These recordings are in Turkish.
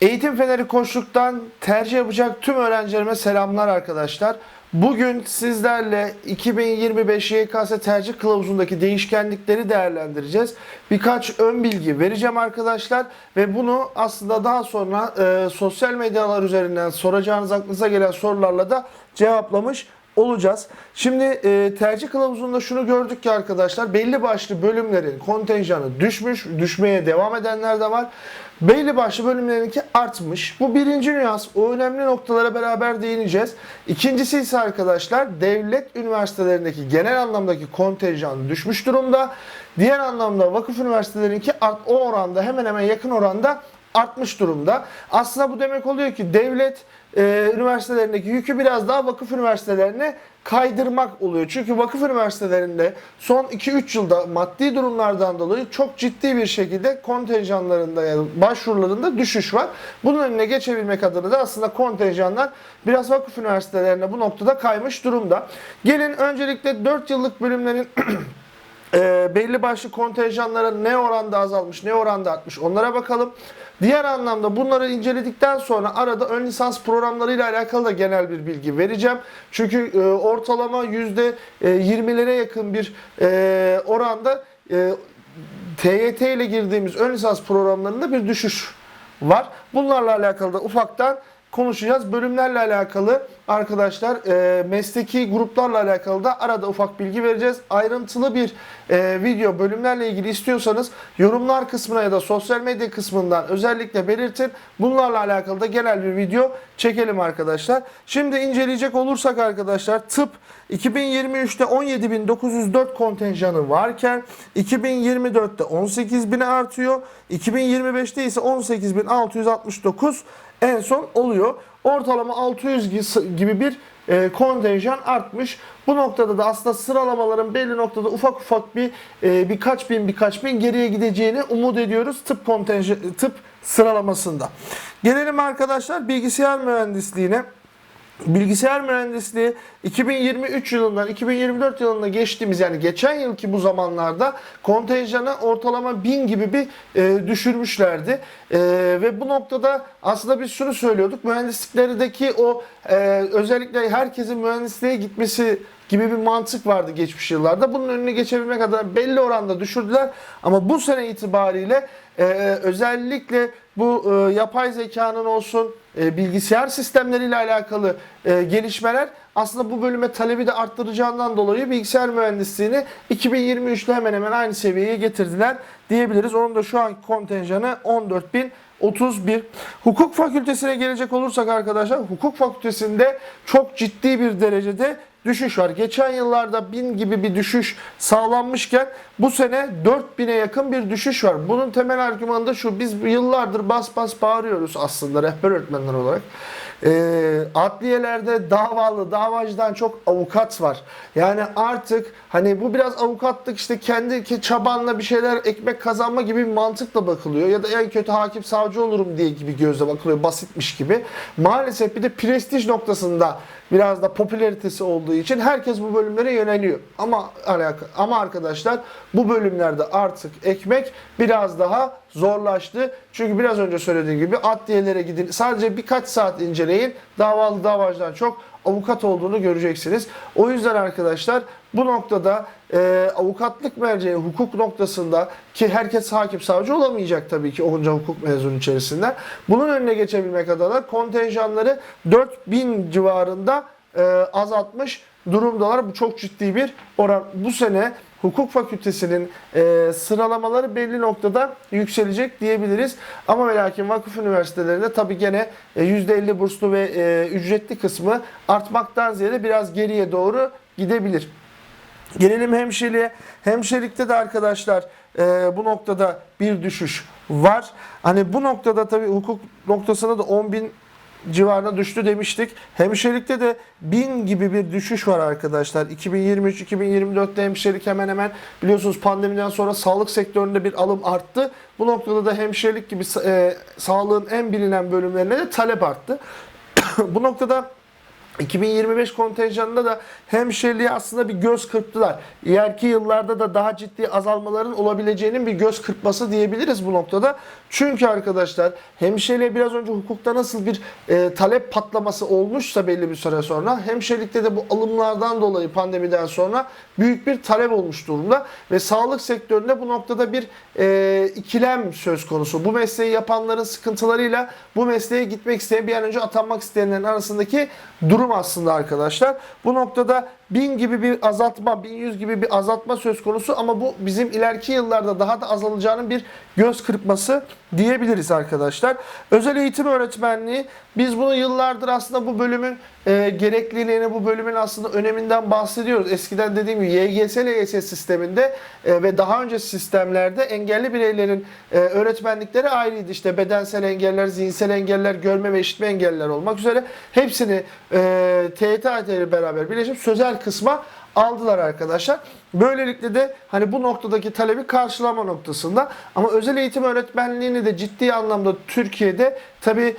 Eğitim Feneri Koçluk'tan tercih yapacak tüm öğrencilerime selamlar arkadaşlar. Bugün sizlerle 2025 YKS tercih kılavuzundaki değişkenlikleri değerlendireceğiz. Birkaç ön bilgi vereceğim arkadaşlar ve bunu aslında daha sonra e, sosyal medyalar üzerinden soracağınız aklınıza gelen sorularla da cevaplamış olacağız. Şimdi e, tercih kılavuzunda şunu gördük ki arkadaşlar belli başlı bölümlerin kontenjanı düşmüş, düşmeye devam edenler de var. Belli başlı bölümlerinki artmış. Bu birinci nüans. O önemli noktalara beraber değineceğiz. İkincisi ise arkadaşlar devlet üniversitelerindeki genel anlamdaki kontenjan düşmüş durumda. Diğer anlamda vakıf üniversitelerinki art, o oranda hemen hemen yakın oranda artmış durumda. Aslında bu demek oluyor ki devlet e, üniversitelerindeki yükü biraz daha vakıf üniversitelerine kaydırmak oluyor. Çünkü vakıf üniversitelerinde son 2-3 yılda maddi durumlardan dolayı çok ciddi bir şekilde kontenjanlarında yani başvurularında düşüş var. Bunun önüne geçebilmek adına da aslında kontenjanlar biraz vakıf üniversitelerine bu noktada kaymış durumda. Gelin öncelikle 4 yıllık bölümlerin e, belli başlı kontenjanlara ne oranda azalmış, ne oranda artmış onlara bakalım. Diğer anlamda bunları inceledikten sonra arada ön lisans programlarıyla alakalı da genel bir bilgi vereceğim. Çünkü e, ortalama %20'lere yakın bir e, oranda e, TYT ile girdiğimiz ön lisans programlarında bir düşüş var. Bunlarla alakalı da ufaktan konuşacağız. Bölümlerle alakalı arkadaşlar e, mesleki gruplarla alakalı da arada ufak bilgi vereceğiz. Ayrıntılı bir e, video bölümlerle ilgili istiyorsanız yorumlar kısmına ya da sosyal medya kısmından özellikle belirtin. Bunlarla alakalı da genel bir video çekelim arkadaşlar. Şimdi inceleyecek olursak arkadaşlar tıp 2023'te 17.904 kontenjanı varken 2024'te 18.000'e artıyor. 2025'te ise 18.669 en son oluyor. Ortalama 600 gibi bir e, kontenjan artmış. Bu noktada da aslında sıralamaların belli noktada ufak ufak bir e, birkaç bin birkaç bin geriye gideceğini umut ediyoruz tıp kontenjan tıp sıralamasında. Gelelim arkadaşlar bilgisayar mühendisliğine. Bilgisayar mühendisliği 2023 yılından 2024 yılına geçtiğimiz yani geçen yılki bu zamanlarda kontenjanı ortalama 1000 gibi bir e, düşürmüşlerdi. E, ve bu noktada aslında biz şunu söylüyorduk. Mühendisliklerdeki o e, özellikle herkesin mühendisliğe gitmesi gibi bir mantık vardı geçmiş yıllarda. Bunun önüne geçebilmek adına belli oranda düşürdüler. Ama bu sene itibariyle e, özellikle bu e, yapay zekanın olsun e, bilgisayar sistemleriyle alakalı e, gelişmeler aslında bu bölüme talebi de arttıracağından dolayı bilgisayar mühendisliğini 2023'te hemen hemen aynı seviyeye getirdiler diyebiliriz. Onun da şu anki kontenjanı 14.000 31. Hukuk fakültesine gelecek olursak arkadaşlar hukuk fakültesinde çok ciddi bir derecede düşüş var. Geçen yıllarda 1000 gibi bir düşüş sağlanmışken bu sene 4000'e yakın bir düşüş var. Bunun temel argümanı da şu. Biz yıllardır bas bas bağırıyoruz aslında rehber öğretmenler olarak. E, adliyelerde davalı, davacıdan çok avukat var. Yani artık hani bu biraz avukatlık işte kendi çabanla bir şeyler ekmek kazanma gibi bir mantıkla bakılıyor. Ya da en kötü hakim savcı olurum diye gibi gözle bakılıyor. Basitmiş gibi. Maalesef bir de prestij noktasında biraz da popülaritesi olduğu için herkes bu bölümlere yöneliyor. Ama alaka ama arkadaşlar bu bölümlerde artık ekmek biraz daha zorlaştı. Çünkü biraz önce söylediğim gibi adliyelere gidin. Sadece birkaç saat inceleyin. Davalı davacıdan çok avukat olduğunu göreceksiniz. O yüzden arkadaşlar bu noktada e, avukatlık merceği hukuk noktasında ki herkes hakim savcı olamayacak tabii ki onca hukuk mezunu içerisinden. Bunun önüne geçebilmek adına kontenjanları 4000 civarında e, azaltmış durumdalar. Bu çok ciddi bir oran. Bu sene hukuk fakültesinin e, sıralamaları belli noktada yükselecek diyebiliriz. Ama ve lakin vakıf üniversitelerinde tabii gene e, %50 burslu ve e, ücretli kısmı artmaktan ziyade biraz geriye doğru gidebilir. Gelelim hemşireliğe. Hemşirelikte de arkadaşlar e, bu noktada bir düşüş var. Hani bu noktada tabii hukuk noktasında da 10 bin civarına düştü demiştik. Hemşirelikte de 1000 gibi bir düşüş var arkadaşlar. 2023-2024'te hemşirelik hemen hemen biliyorsunuz pandemiden sonra sağlık sektöründe bir alım arttı. Bu noktada da hemşirelik gibi e, sağlığın en bilinen bölümlerine de talep arttı. bu noktada 2025 kontenjanında da hemşireliğe aslında bir göz kırptılar. İleriki yıllarda da daha ciddi azalmaların olabileceğinin bir göz kırpması diyebiliriz bu noktada. Çünkü arkadaşlar hemşireliğe biraz önce hukukta nasıl bir e, talep patlaması olmuşsa belli bir süre sonra hemşirelikte de bu alımlardan dolayı pandemiden sonra büyük bir talep olmuş durumda ve sağlık sektöründe bu noktada bir e, ikilem söz konusu. Bu mesleği yapanların sıkıntılarıyla bu mesleğe gitmek isteyen bir an önce atanmak isteyenlerin arasındaki durum aslında arkadaşlar. Bu noktada 1000 gibi bir azaltma, 1100 gibi bir azaltma söz konusu ama bu bizim ileriki yıllarda daha da azalacağının bir göz kırpması diyebiliriz arkadaşlar. Özel eğitim öğretmenliği biz bunu yıllardır aslında bu bölümün e, gerekliliğini, bu bölümün aslında öneminden bahsediyoruz. Eskiden dediğim gibi YGS, LGS sisteminde e, ve daha önce sistemlerde engelli bireylerin e, öğretmenlikleri ayrıydı. İşte bedensel engeller, zihinsel engeller, görme ve işitme engeller olmak üzere hepsini e, TYT ile beraber birleşip sözel kısma aldılar arkadaşlar. Böylelikle de hani bu noktadaki talebi karşılama noktasında. Ama özel eğitim öğretmenliğini de ciddi anlamda Türkiye'de tabi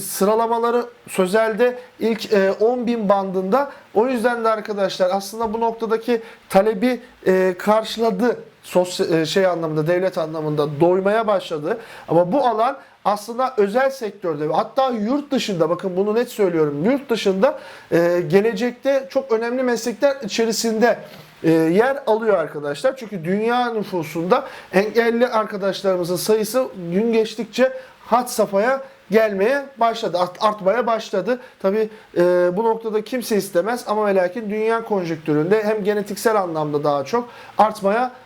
sıralamaları sözelde ilk e, 10 bin bandında. O yüzden de arkadaşlar aslında bu noktadaki talebi e, karşıladı. Sosyal şey anlamında devlet anlamında doymaya başladı. Ama bu alan aslında özel sektörde hatta yurt dışında bakın bunu net söylüyorum yurt dışında e, gelecekte çok önemli meslekler içerisinde e, yer alıyor arkadaşlar. Çünkü dünya nüfusunda engelli arkadaşlarımızın sayısı gün geçtikçe had safhaya gelmeye başladı, art, artmaya başladı. Tabi e, bu noktada kimse istemez ama ve lakin dünya konjonktüründe hem genetiksel anlamda daha çok artmaya başladı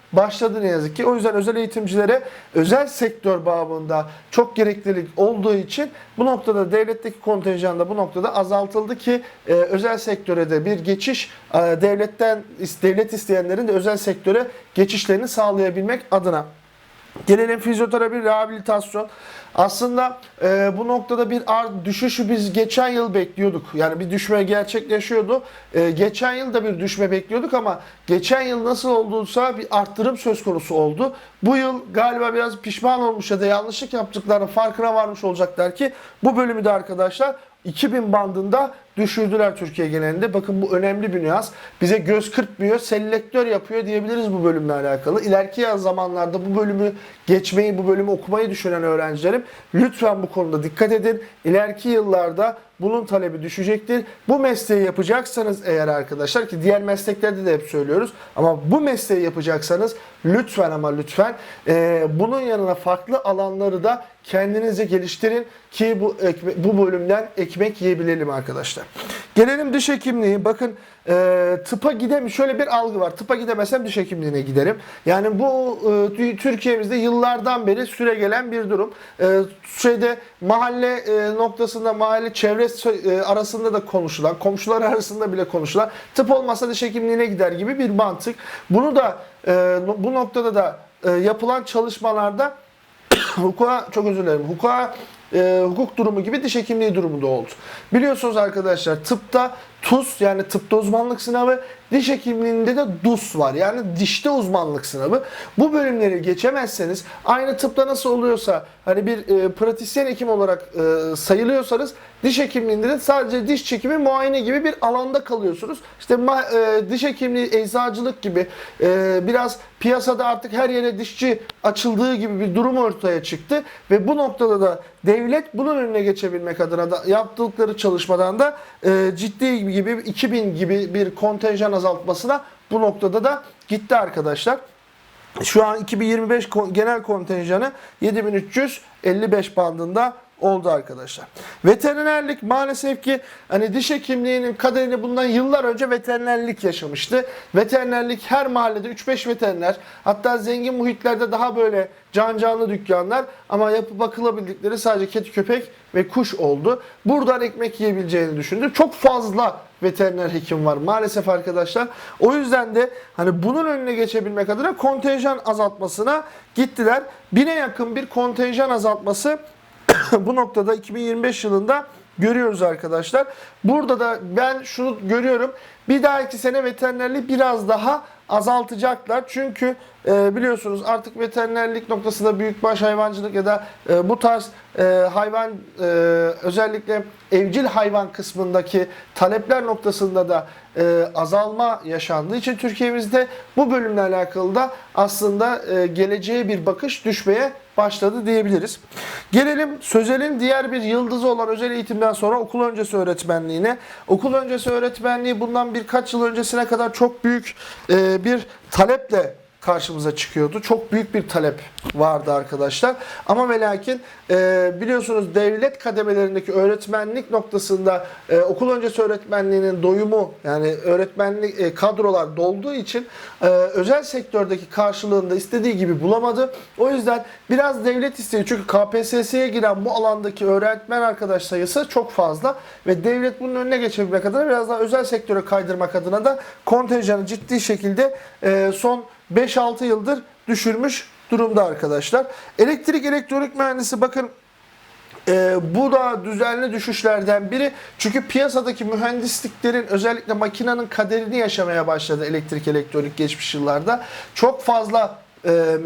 ne yazık ki. O yüzden özel eğitimcilere özel sektör babında çok gereklilik olduğu için bu noktada devletteki kontenjan da bu noktada azaltıldı ki e, özel sektöre de bir geçiş e, devletten devlet isteyenlerin de özel sektöre geçişlerini sağlayabilmek adına. Gelelim fizyoterapi, rehabilitasyon. Aslında e, bu noktada bir art düşüşü biz geçen yıl bekliyorduk. Yani bir düşme gerçekleşiyordu. E, geçen yıl da bir düşme bekliyorduk ama geçen yıl nasıl olduysa bir arttırım söz konusu oldu. Bu yıl galiba biraz pişman olmuş ya da yanlışlık yaptıklarının farkına varmış olacaklar ki bu bölümü de arkadaşlar 2000 bandında düşürdüler Türkiye genelinde. Bakın bu önemli bir nüans. Bize göz kırpmıyor, selektör yapıyor diyebiliriz bu bölümle alakalı. İleriki zamanlarda bu bölümü geçmeyi, bu bölümü okumayı düşünen öğrencilerim lütfen bu konuda dikkat edin. İleriki yıllarda bunun talebi düşecektir. Bu mesleği yapacaksanız eğer arkadaşlar ki diğer mesleklerde de hep söylüyoruz ama bu mesleği yapacaksanız lütfen ama lütfen e, bunun yanına farklı alanları da kendinize geliştirin ki bu bu bölümden ekmek yiyebilelim arkadaşlar. Gelelim diş hekimliği. Bakın e, tıpa gidem şöyle bir algı var. Tıpa gidemezsem diş hekimliğine giderim. Yani bu e, Türkiye'mizde yıllardan beri süre gelen bir durum. E, şeyde mahalle e, noktasında mahalle çevre e, arasında da konuşulan, komşular arasında bile konuşulan tıp olmasa diş hekimliğine gider gibi bir mantık. Bunu da e, bu noktada da e, yapılan çalışmalarda hukuka çok özür dilerim. Hukuka e, hukuk durumu gibi diş hekimliği durumu da oldu. Biliyorsunuz arkadaşlar tıpta TUS yani tıpta uzmanlık sınavı, diş hekimliğinde de DUS var. Yani dişte uzmanlık sınavı. Bu bölümleri geçemezseniz aynı tıpta nasıl oluyorsa hani bir e, pratisyen hekim olarak e, sayılıyorsanız diş hekimliğinde de sadece diş çekimi muayene gibi bir alanda kalıyorsunuz. İşte ma- e, diş hekimliği, eczacılık gibi e, biraz piyasada artık her yere dişçi açıldığı gibi bir durum ortaya çıktı ve bu noktada da devlet bunun önüne geçebilmek adına da yaptıkları çalışmadan da e, ciddi gibi 2000 gibi bir kontenjan azaltmasına bu noktada da gitti arkadaşlar. Şu an 2025 kon- genel kontenjanı 7355 bandında oldu arkadaşlar. Veterinerlik maalesef ki hani diş hekimliğinin kaderini bundan yıllar önce veterinerlik yaşamıştı. Veterinerlik her mahallede 3-5 veteriner hatta zengin muhitlerde daha böyle can canlı dükkanlar ama yapı bakılabildikleri sadece kedi köpek ve kuş oldu. Buradan ekmek yiyebileceğini düşündü. Çok fazla veteriner hekim var maalesef arkadaşlar. O yüzden de hani bunun önüne geçebilmek adına kontenjan azaltmasına gittiler. Bine yakın bir kontenjan azaltması bu noktada 2025 yılında görüyoruz arkadaşlar. Burada da ben şunu görüyorum. Bir dahaki sene veterinerliği biraz daha azaltacaklar. Çünkü e, biliyorsunuz artık veterinerlik noktasında büyükbaş hayvancılık ya da e, bu tarz e, hayvan e, özellikle evcil hayvan kısmındaki talepler noktasında da e, azalma yaşandığı için Türkiye'mizde bu bölümle alakalı da aslında e, geleceğe bir bakış düşmeye başladı diyebiliriz. Gelelim Sözel'in diğer bir yıldızı olan özel eğitimden sonra okul öncesi öğretmenliğine. Okul öncesi öğretmenliği bundan birkaç yıl öncesine kadar çok büyük e, bir taleple karşımıza çıkıyordu. Çok büyük bir talep vardı arkadaşlar. Ama ve lakin e, biliyorsunuz devlet kademelerindeki öğretmenlik noktasında e, okul öncesi öğretmenliğinin doyumu yani öğretmenlik e, kadrolar dolduğu için e, özel sektördeki karşılığını da istediği gibi bulamadı. O yüzden biraz devlet istiyor. Çünkü KPSS'ye giren bu alandaki öğretmen arkadaş sayısı çok fazla ve devlet bunun önüne geçebilmek adına biraz daha özel sektöre kaydırmak adına da kontenjanı ciddi şekilde e, son 5-6 yıldır düşürmüş durumda arkadaşlar. Elektrik elektronik mühendisi bakın e, bu da düzenli düşüşlerden biri. Çünkü piyasadaki mühendisliklerin özellikle makinenin kaderini yaşamaya başladı elektrik elektronik geçmiş yıllarda. Çok fazla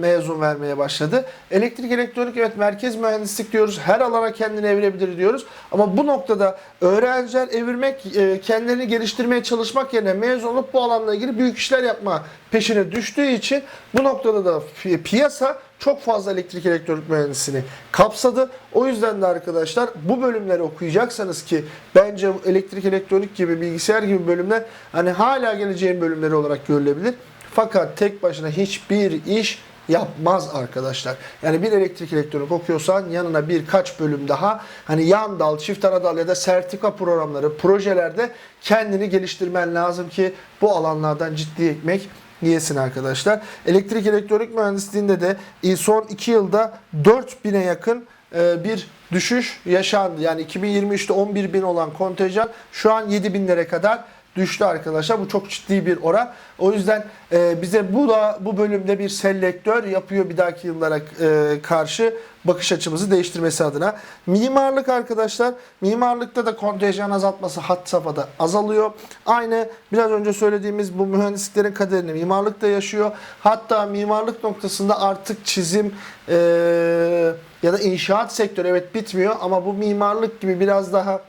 mezun vermeye başladı. Elektrik elektronik evet merkez mühendislik diyoruz. Her alana kendini evirebilir diyoruz. Ama bu noktada öğrenciler evirmek, e, kendilerini geliştirmeye çalışmak yerine mezun olup bu alanla ilgili büyük işler yapma peşine düştüğü için bu noktada da pi- piyasa çok fazla elektrik elektronik mühendisini kapsadı. O yüzden de arkadaşlar bu bölümleri okuyacaksanız ki bence elektrik elektronik gibi bilgisayar gibi bölümler hani hala geleceğin bölümleri olarak görülebilir. Fakat tek başına hiçbir iş yapmaz arkadaşlar. Yani bir elektrik elektronik okuyorsan yanına birkaç bölüm daha hani yan dal, çift ara dal ya da sertifika programları, projelerde kendini geliştirmen lazım ki bu alanlardan ciddi ekmek yiyesin arkadaşlar. Elektrik elektronik mühendisliğinde de e, son 2 yılda 4000'e yakın e, bir düşüş yaşandı. Yani 2023'te 11 bin olan kontenjan şu an 7 binlere kadar düştü arkadaşlar. Bu çok ciddi bir oran. O yüzden e, bize bu da bu bafede bir selektör yapıyor bir dahaki yıllara e, karşı bakış açımızı değiştirmesi adına. Mimarlık arkadaşlar, mimarlıkta da kontenjan azaltması hat safhada azalıyor. Aynı biraz önce söylediğimiz bu mühendisliklerin kaderini mimarlık da yaşıyor. Hatta mimarlık noktasında artık çizim e, ya da inşaat sektörü evet bitmiyor ama bu mimarlık gibi biraz daha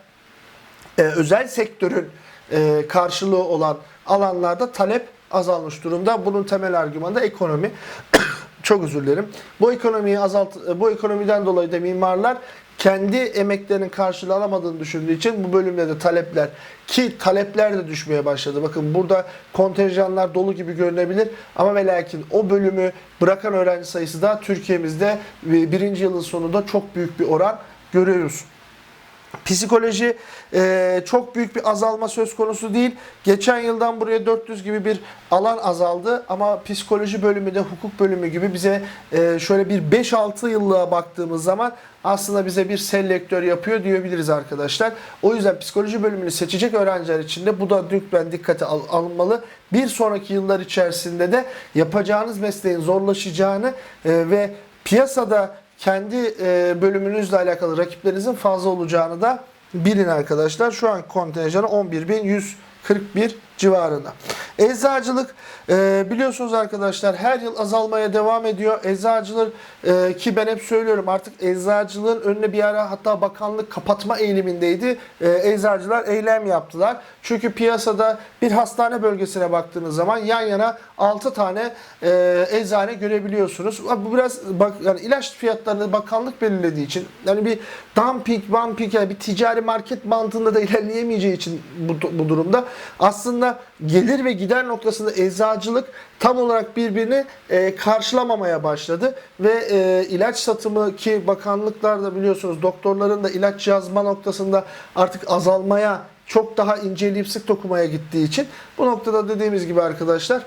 e, özel sektörün e, karşılığı olan alanlarda talep azalmış durumda. Bunun temel argümanı da ekonomi. Çok özür dilerim. Bu ekonomiyi azalt bu ekonomiden dolayı da mimarlar kendi emeklerinin karşılığı alamadığını düşündüğü için bu bölümde de talepler ki talepler de düşmeye başladı. Bakın burada kontenjanlar dolu gibi görünebilir ama ve lakin o bölümü bırakan öğrenci sayısı da Türkiye'mizde birinci yılın sonunda çok büyük bir oran görüyoruz. Psikoloji e, çok büyük bir azalma söz konusu değil. Geçen yıldan buraya 400 gibi bir alan azaldı ama psikoloji bölümü de hukuk bölümü gibi bize e, şöyle bir 5-6 yıllığa baktığımız zaman aslında bize bir selektör yapıyor diyebiliriz arkadaşlar. O yüzden psikoloji bölümünü seçecek öğrenciler için de bu da lütfen dikkate al- alınmalı. Bir sonraki yıllar içerisinde de yapacağınız mesleğin zorlaşacağını e, ve piyasada kendi e, bölümünüzle alakalı rakiplerinizin fazla olacağını da bilin arkadaşlar. Şu an kontenjanı 11.141 civarında. Eczacılık e, biliyorsunuz arkadaşlar her yıl azalmaya devam ediyor. Eczacılık e, ki ben hep söylüyorum artık eczacılığın önüne bir ara hatta bakanlık kapatma eğilimindeydi. E, eczacılar eylem yaptılar. Çünkü piyasada bir hastane bölgesine baktığınız zaman yan yana 6 tane e, eczane görebiliyorsunuz. Bu biraz bak yani ilaç fiyatlarını bakanlık belirlediği için yani bir dumping, bumping yani bir ticari market mantığında da ilerleyemeyeceği için bu, bu durumda aslında gelir ve gider noktasında eczacılık tam olarak birbirini e, karşılamamaya başladı. Ve e, ilaç satımı ki bakanlıklar da biliyorsunuz doktorların da ilaç yazma noktasında artık azalmaya çok daha inceleyip sık dokumaya gittiği için bu noktada dediğimiz gibi arkadaşlar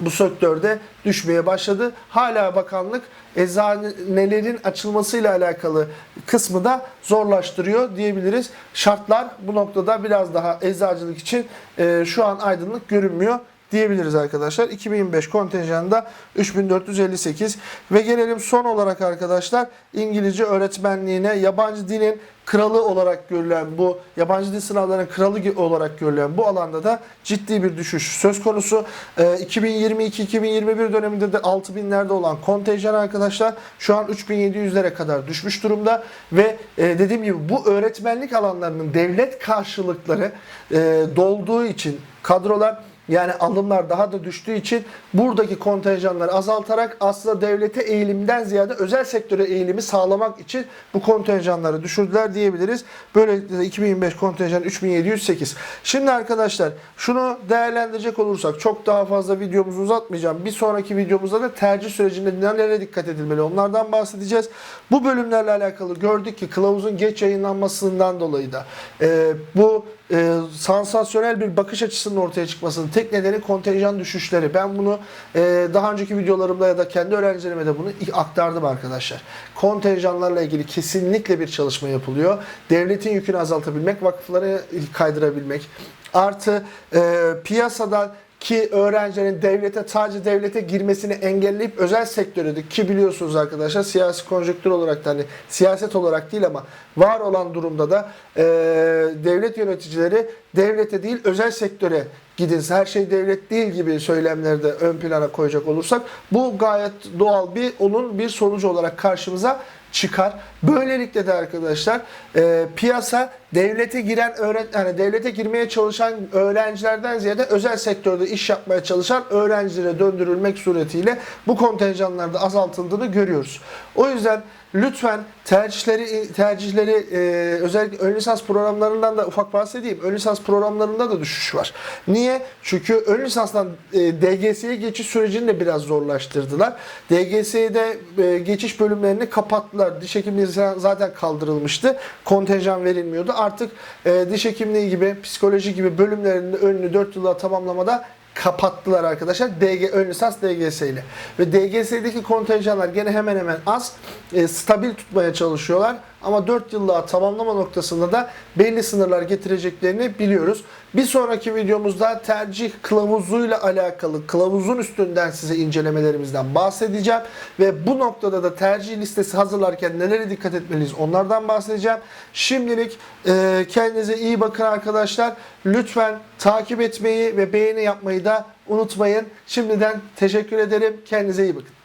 bu sektörde düşmeye başladı. Hala bakanlık eczanelerin açılmasıyla alakalı kısmı da zorlaştırıyor diyebiliriz. Şartlar bu noktada biraz daha eczacılık için e, şu an aydınlık görünmüyor diyebiliriz arkadaşlar. 2025 kontenjanında 3458 ve gelelim son olarak arkadaşlar İngilizce öğretmenliğine yabancı dilin kralı olarak görülen bu yabancı dil sınavlarının kralı olarak görülen bu alanda da ciddi bir düşüş söz konusu. Ee, 2022-2021 döneminde de 6000'lerde olan kontenjan arkadaşlar şu an 3700'lere kadar düşmüş durumda ve e, dediğim gibi bu öğretmenlik alanlarının devlet karşılıkları e, dolduğu için kadrolar yani alımlar daha da düştüğü için buradaki kontenjanları azaltarak aslında devlete eğilimden ziyade özel sektöre eğilimi sağlamak için bu kontenjanları düşürdüler diyebiliriz. Böylelikle de 2025 kontenjan 3708. Şimdi arkadaşlar şunu değerlendirecek olursak çok daha fazla videomuzu uzatmayacağım. Bir sonraki videomuzda da tercih sürecinde nelere dikkat edilmeli onlardan bahsedeceğiz. Bu bölümlerle alakalı gördük ki kılavuzun geç yayınlanmasından dolayı da e, bu e, sansasyonel bir bakış açısının ortaya çıkmasının tek nedeni kontenjan düşüşleri. Ben bunu e, daha önceki videolarımda ya da kendi öğrencilerime de bunu aktardım arkadaşlar. Kontenjanlarla ilgili kesinlikle bir çalışma yapılıyor. Devletin yükünü azaltabilmek, vakıfları kaydırabilmek, artı e, piyasadan ki öğrencilerin devlete sadece devlete girmesini engelleyip özel sektöre de ki biliyorsunuz arkadaşlar siyasi konjonktür olarak da hani siyaset olarak değil ama var olan durumda da e, devlet yöneticileri devlete değil özel sektöre gidin. Her şey devlet değil gibi söylemleri de ön plana koyacak olursak bu gayet doğal bir onun bir sonucu olarak karşımıza çıkar. Böylelikle de arkadaşlar e, piyasa devlete giren öğret yani devlete girmeye çalışan öğrencilerden ziyade özel sektörde iş yapmaya çalışan öğrencilere döndürülmek suretiyle bu kontenjanlarda azaltıldığını görüyoruz. O yüzden lütfen tercihleri tercihleri e, özellikle ön lisans programlarından da ufak bahsedeyim. Ön lisans programlarında da düşüş var. Niye? Çünkü ön lisanstan e, DGS'ye geçiş sürecini de biraz zorlaştırdılar. DGS'de e, geçiş bölümlerini kapattılar. Diş hekimliği zaten kaldırılmıştı. Kontenjan verilmiyordu. Artık e, diş hekimliği gibi, psikoloji gibi bölümlerinde önünü 4 yıla tamamlamada kapattılar arkadaşlar. DG ön lisans DGS ile. Ve DGS'deki kontenjanlar gene hemen hemen az. E, stabil tutmaya çalışıyorlar. Ama 4 yıllığa tamamlama noktasında da belli sınırlar getireceklerini biliyoruz. Bir sonraki videomuzda tercih kılavuzuyla alakalı kılavuzun üstünden size incelemelerimizden bahsedeceğim. Ve bu noktada da tercih listesi hazırlarken nelere dikkat etmeliyiz onlardan bahsedeceğim. Şimdilik e, kendinize iyi bakın arkadaşlar. Lütfen takip etmeyi ve beğeni yapmayı da unutmayın. Şimdiden teşekkür ederim. Kendinize iyi bakın.